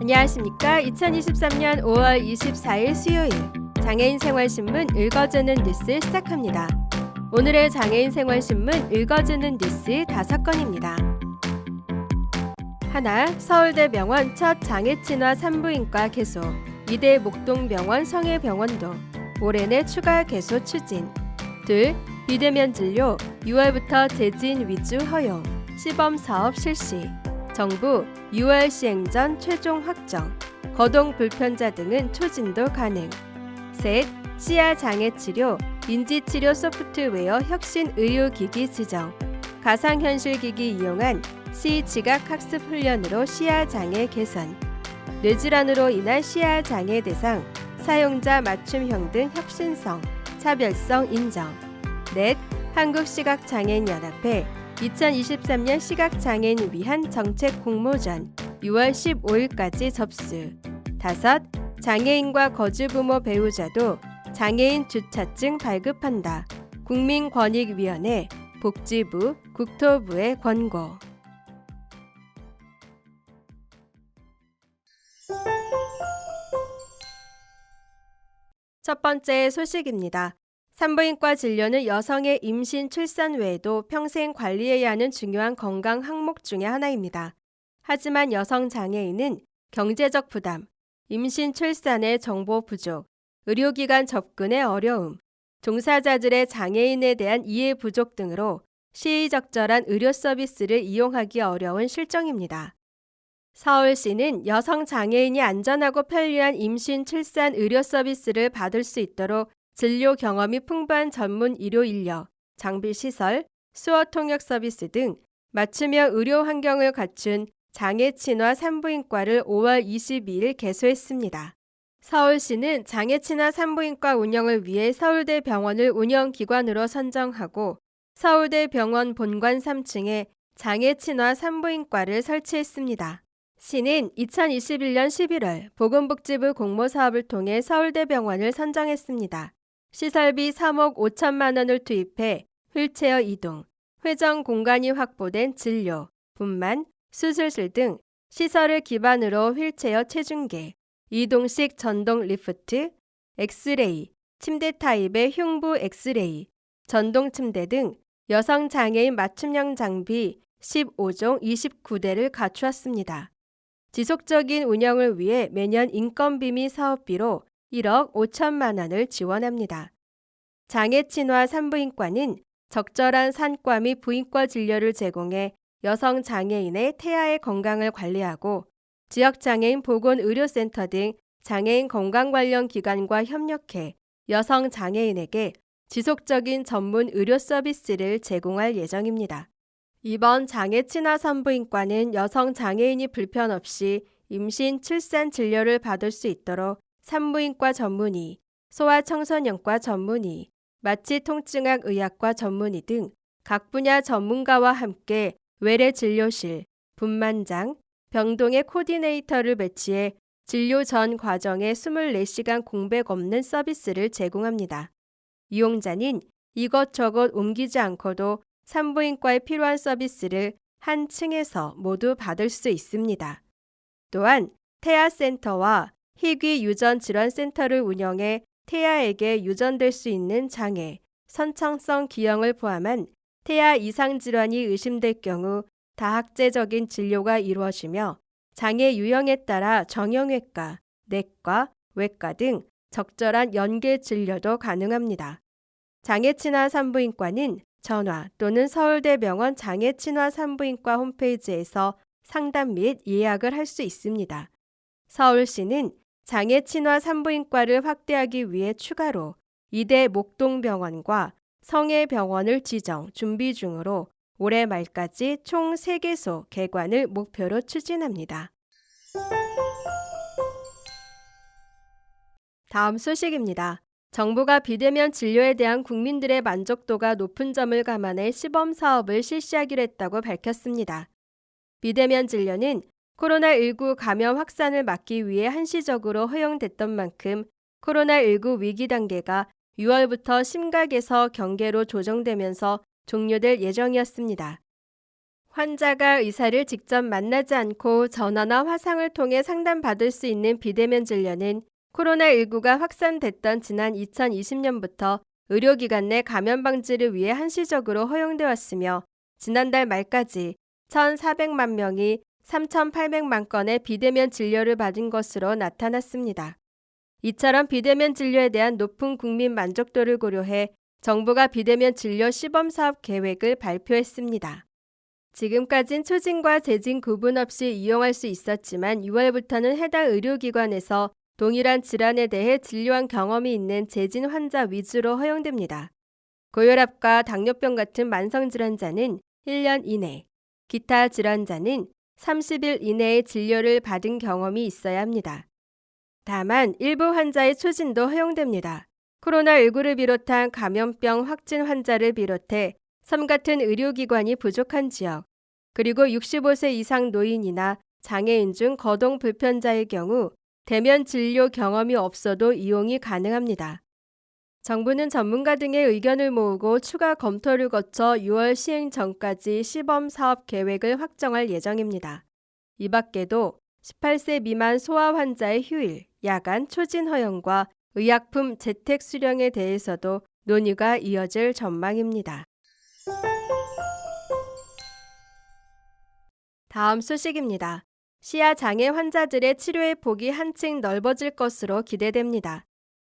안녕하십니까. 2023년 5월 24일 수요일 장애인 생활신문 읽어주는 뉴스 시작합니다. 오늘의 장애인 생활신문 읽어주는 뉴스 다섯 건입니다. 하나, 서울대 병원 첫 장애 친화 산부인과 개소, 이대 목동병원 성해병원도 올해 내 추가 개소 추진. 둘, 비대면 진료 6월부터 재진 위주 허용, 시범 사업 실시. 정부 6월 시행 전 최종 확정. 거동 불편자 등은 초진도 가능. 셋, 시야 장애 치료, 인지 치료 소프트웨어 혁신 의료기기 지정. 가상현실 기기 이용한 시 지각 학습 훈련으로 시야 장애 개선. 뇌질환으로 인한 시야 장애 대상, 사용자 맞춤형 등 혁신성, 차별성 인정. 넷, 한국시각장애인연합회 2023년 시각장애인 위한 정책 공모전 6월 15일까지 접수. 다섯, 장애인과 거주부모 배우자도 장애인 주차증 발급한다. 국민권익위원회, 복지부, 국토부의 권고. 첫 번째 소식입니다. 산부인과 진료는 여성의 임신, 출산 외에도 평생 관리해야 하는 중요한 건강 항목 중의 하나입니다. 하지만 여성 장애인은 경제적 부담, 임신, 출산의 정보 부족, 의료기관 접근의 어려움, 종사자들의 장애인에 대한 이해 부족 등으로 시의적절한 의료 서비스를 이용하기 어려운 실정입니다. 서울시는 여성 장애인이 안전하고 편리한 임신, 출산 의료 서비스를 받을 수 있도록 진료 경험이 풍부한 전문 의료 인력, 장비 시설, 수어 통역 서비스 등 맞춤형 의료 환경을 갖춘 장애 친화 산부인과를 5월 22일 개소했습니다. 서울시는 장애 친화 산부인과 운영을 위해 서울대 병원을 운영 기관으로 선정하고 서울대 병원 본관 3층에 장애 친화 산부인과를 설치했습니다. 시는 2021년 11월 보건복지부 공모 사업을 통해 서울대병원을 선정했습니다. 시설비 3억 5천만 원을 투입해 휠체어 이동, 회전 공간이 확보된 진료, 분만, 수술실 등 시설을 기반으로 휠체어 체중계, 이동식 전동 리프트, 엑스레이, 침대 타입의 흉부 엑스레이, 전동 침대 등 여성 장애인 맞춤형 장비 15종 29대를 갖추었습니다. 지속적인 운영을 위해 매년 인건비 및 사업비로 1억 5천만 원을 지원합니다. 장애 친화 산부인과는 적절한 산과 및 부인과 진료를 제공해 여성 장애인의 태아의 건강을 관리하고 지역 장애인 보건 의료센터 등 장애인 건강 관련 기관과 협력해 여성 장애인에게 지속적인 전문 의료 서비스를 제공할 예정입니다. 이번 장애 친화 산부인과는 여성 장애인이 불편 없이 임신, 출산 진료를 받을 수 있도록 산부인과 전문의, 소아청소년과 전문의, 마취통증학 의학과 전문의 등 각 분야 전문가와 함께 외래 진료실, 분만장, 병동의 코디네이터를 배치해 진료 전 과정에 24시간 공백 없는 서비스를 제공합니다. 이용자는 이것저것 옮기지 않고도 산부인과에 필요한 서비스를 한 층에서 모두 받을 수 있습니다. 또한 태아센터와 희귀 유전 질환 센터를 운영해 태아에게 유전될 수 있는 장애, 선천성 기형을 포함한 태아 이상 질환이 의심될 경우 다학제적인 진료가 이루어지며 장애 유형에 따라 정형외과, 내과, 외과 등 적절한 연계 진료도 가능합니다. 장애친화 산부인과는 전화 또는 서울대병원 장애친화 산부인과 홈페이지에서 상담 및 예약을 할 수 있습니다. 서울시는 장애 친화 산부인과를 확대하기 위해 추가로 이대 목동병원과 성해병원을 지정 준비 중으로 올해 말까지 총 3개소 개관을 목표로 추진합니다. 다음 소식입니다. 정부가 비대면 진료에 대한 국민들의 만족도가 높은 점을 감안해 시범 사업을 실시하기로 했다고 밝혔습니다. 비대면 진료는 코로나19 감염 확산을 막기 위해 한시적으로 허용됐던 만큼 코로나19 위기 단계가 6월부터 심각에서 경계로 조정되면서 종료될 예정이었습니다. 환자가 의사를 직접 만나지 않고 전화나 화상을 통해 상담받을 수 있는 비대면 진료는 코로나19가 확산됐던 지난 2020년부터 의료기관 내 감염 방지를 위해 한시적으로 허용돼 왔으며 지난달 말까지 1,400만 명이 3,800만 건의 비대면 진료를 받은 것으로 나타났습니다. 이처럼 비대면 진료에 대한 높은 국민 만족도를 고려해 정부가 비대면 진료 시범 사업 계획을 발표했습니다. 지금까진 초진과 재진 구분 없이 이용할 수 있었지만 6월부터는 해당 의료기관에서 동일한 질환에 대해 진료한 경험이 있는 재진 환자 위주로 허용됩니다. 고혈압과 당뇨병 같은 만성 질환자는 1년 이내, 기타 질환자는 30일 이내에 진료를 받은 경험이 있어야 합니다. 다만 일부 환자의 초진도 허용됩니다. 코로나19를 비롯한 감염병 확진 환자를 비롯해 섬 같은 의료기관이 부족한 지역, 그리고 65세 이상 노인이나 장애인 중 거동 불편자의 경우 대면 진료 경험이 없어도 이용이 가능합니다. 정부는 전문가 등의 의견을 모으고 추가 검토를 거쳐 6월 시행 전까지 시범 사업 계획을 확정할 예정입니다. 이 밖에도 18세 미만 소아 환자의 휴일, 야간 초진 허용과 의약품 재택 수령에 대해서도 논의가 이어질 전망입니다. 다음 소식입니다. 시야 장애 환자들의 치료의 폭이 한층 넓어질 것으로 기대됩니다.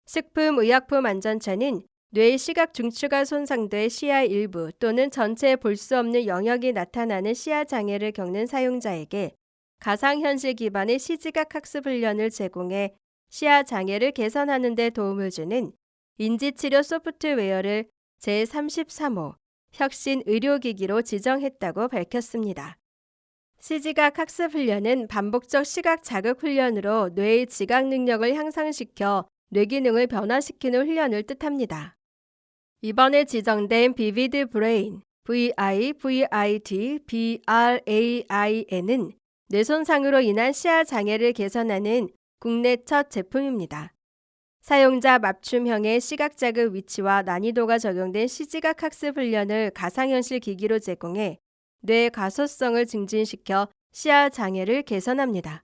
식품의약품안전처는 뇌의 시각 중추가 손상돼 시야 일부 또는 전체에 볼 수 없는 영역이 나타나는 시야 장애를 겪는 사용자에게 가상현실 기반의 시지각 학습 훈련을 제공해 시야 장애를 개선하는 데 도움을 주는 인지치료 소프트웨어를 제33호 혁신 의료기기로 지정했다고 밝혔습니다. 시지각 학습 훈련은 반복적 시각 자극 훈련으로 뇌의 지각 능력을 향상시켜 뇌 기능을 변화시키는 훈련을 뜻합니다. 이번에 지정된 비비드 브레인 VIVID BRAIN은 뇌 손상으로 인한 시야 장애를 개선하는 국내 첫 제품입니다. 사용자 맞춤형의 시각 자극 위치와 난이도가 적용된 시지각 학습 훈련을 가상현실 기기로 제공해 뇌 가소성을 증진시켜 시야 장애를 개선합니다.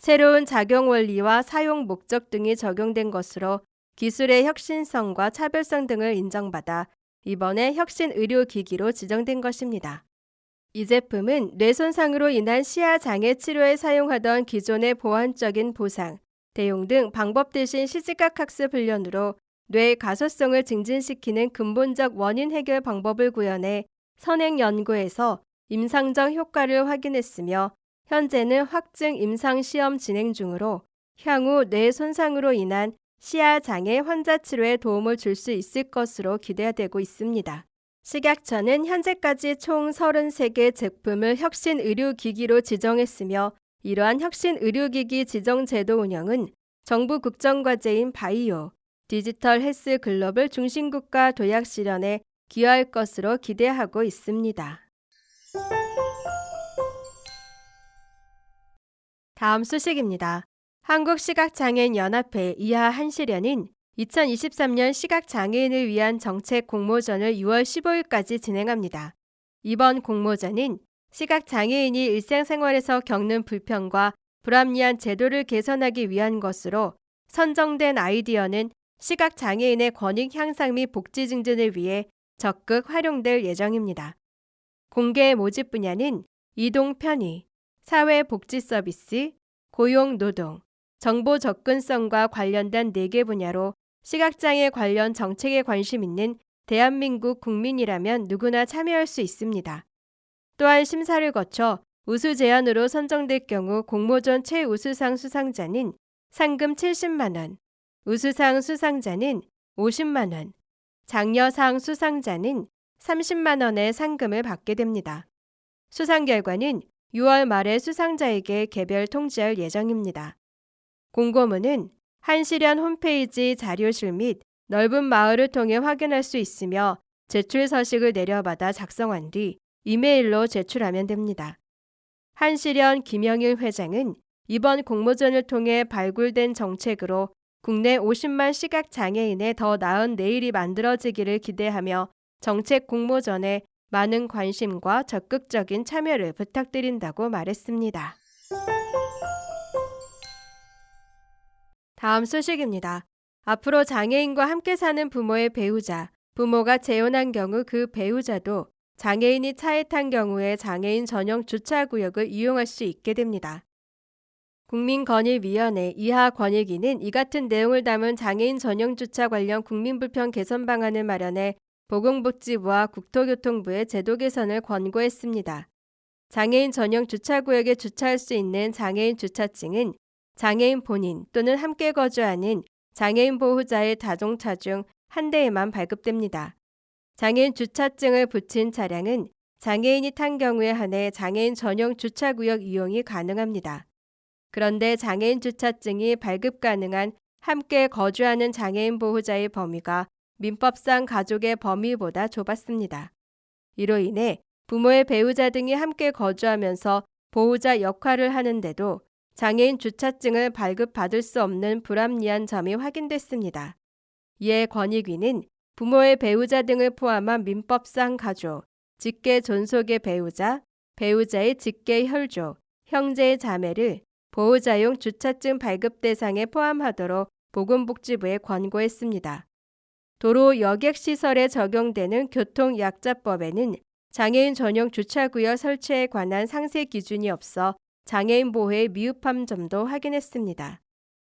새로운 작용 원리와 사용 목적 등이 적용된 것으로 기술의 혁신성과 차별성 등을 인정받아 이번에 혁신 의료기기로 지정된 것입니다. 이 제품은 뇌 손상으로 인한 시야 장애 치료에 사용하던 기존의 보완적인 보상, 대용 등 방법 대신 시지각 학습 훈련으로 뇌 가소성을 증진시키는 근본적 원인 해결 방법을 구현해 선행 연구에서 임상적 효과를 확인했으며 현재는 확증 임상 시험 진행 중으로 향후 뇌 손상으로 인한 시야 장애 환자 치료에 도움을 줄 수 있을 것으로 기대되고 있습니다. 식약처는 현재까지 총 33개 제품을 혁신 의료기기로 지정했으며 이러한 혁신 의료기기 지정 제도 운영은 정부 국정과제인 바이오, 디지털 헬스 글로벌 중심국가 도약 실현에 기여할 것으로 기대하고 있습니다. 다음 소식입니다. 한국시각장애인연합회 이하 한시련은 2023년 시각장애인을 위한 정책 공모전을 6월 15일까지 진행합니다. 이번 공모전은 시각장애인이 일상생활에서 겪는 불편과 불합리한 제도를 개선하기 위한 것으로 선정된 아이디어는 시각장애인의 권익 향상 및 복지 증진을 위해 적극 활용될 예정입니다. 공개 모집 분야는 이동 편의, 사회복지 서비스, 고용 노동, 정보 접근성과 관련된 4개 분야로 시각장애 관련 정책에 관심 있는 대한민국 국민이라면 누구나 참여할 수 있습니다. 또한 심사를 거쳐 우수 제안으로 선정될 경우 공모전 최우수상 수상자는 상금 70만 원, 우수상 수상자는 50만 원, 장려상 수상자는 30만 원의 상금을 받게 됩니다. 수상 결과는 6월 말에 수상자에게 개별 통지할 예정입니다. 공고문은 한시련 홈페이지 자료실 및 넓은 마을을 통해 확인할 수 있으며 제출 서식을 내려받아 작성한 뒤 이메일로 제출하면 됩니다. 한시련 김영일 회장은 이번 공모전을 통해 발굴된 정책으로 국내 50만 시각 장애인의 더 나은 내일이 만들어지기를 기대하며 정책 공모전에 많은 관심과 적극적인 참여를 부탁드린다고 말했습니다. 다음 소식입니다. 앞으로 장애인과 함께 사는 부모의 배우자, 부모가 재혼한 경우 그 배우자도 장애인이 차에 탄 경우에 장애인 전용 주차구역을 이용할 수 있게 됩니다. 국민권익위원회 이하 권익위는 이 같은 내용을 담은 장애인 전용 주차 관련 국민불편 개선 방안을 마련해 보건복지부와 국토교통부의 제도 개선을 권고했습니다. 장애인 전용 주차구역에 주차할 수 있는 장애인 주차증은 장애인 본인 또는 함께 거주하는 장애인 보호자의 자동차 중 한 대에만 발급됩니다. 장애인 주차증을 붙인 차량은 장애인이 탄 경우에 한해 장애인 전용 주차구역 이용이 가능합니다. 그런데 장애인 주차증이 발급 가능한 함께 거주하는 장애인 보호자의 범위가 민법상 가족의 범위보다 좁았습니다. 이로 인해 부모의 배우자 등이 함께 거주하면서 보호자 역할을 하는데도 장애인 주차증을 발급받을 수 없는 불합리한 점이 확인됐습니다. 이에 권익위는 부모의 배우자 등을 포함한 민법상 가족, 직계 존속의 배우자, 배우자의 직계 혈족, 형제의 자매를 보호자용 주차증 발급 대상에 포함하도록 보건복지부에 권고했습니다. 도로 여객 시설에 적용되는 교통약자법에는 장애인 전용 주차구역 설치에 관한 상세 기준이 없어 장애인 보호에 미흡한 점도 확인했습니다.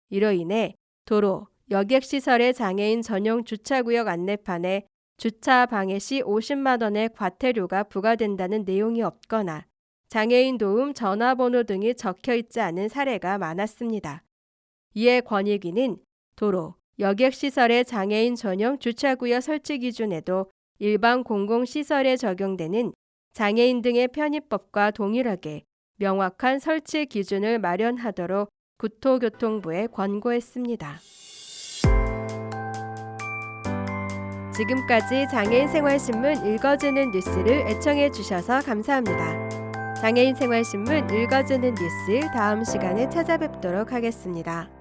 이로 인해 도로, 여객시설의 장애인 전용 주차구역 안내판에 주차 방해 시 50만 원의 과태료가 부과된다는 내용이 없거나 장애인 도움 전화번호 등이 적혀 있지 않은 사례가 많았습니다. 이에 권익위는 도로, 여객시설의 장애인 전용 주차구역 설치 기준에도 일반 공공시설에 적용되는 장애인 등의 편의법과 동일하게 명확한 설치 기준을 마련하도록 국토교통부에 권고했습니다. 지금까지 장애인 생활신문 읽어주는 뉴스를 애청해 주셔서 감사합니다. 장애인 생활신문 읽어주는 뉴스 다음 시간에 찾아뵙도록 하겠습니다.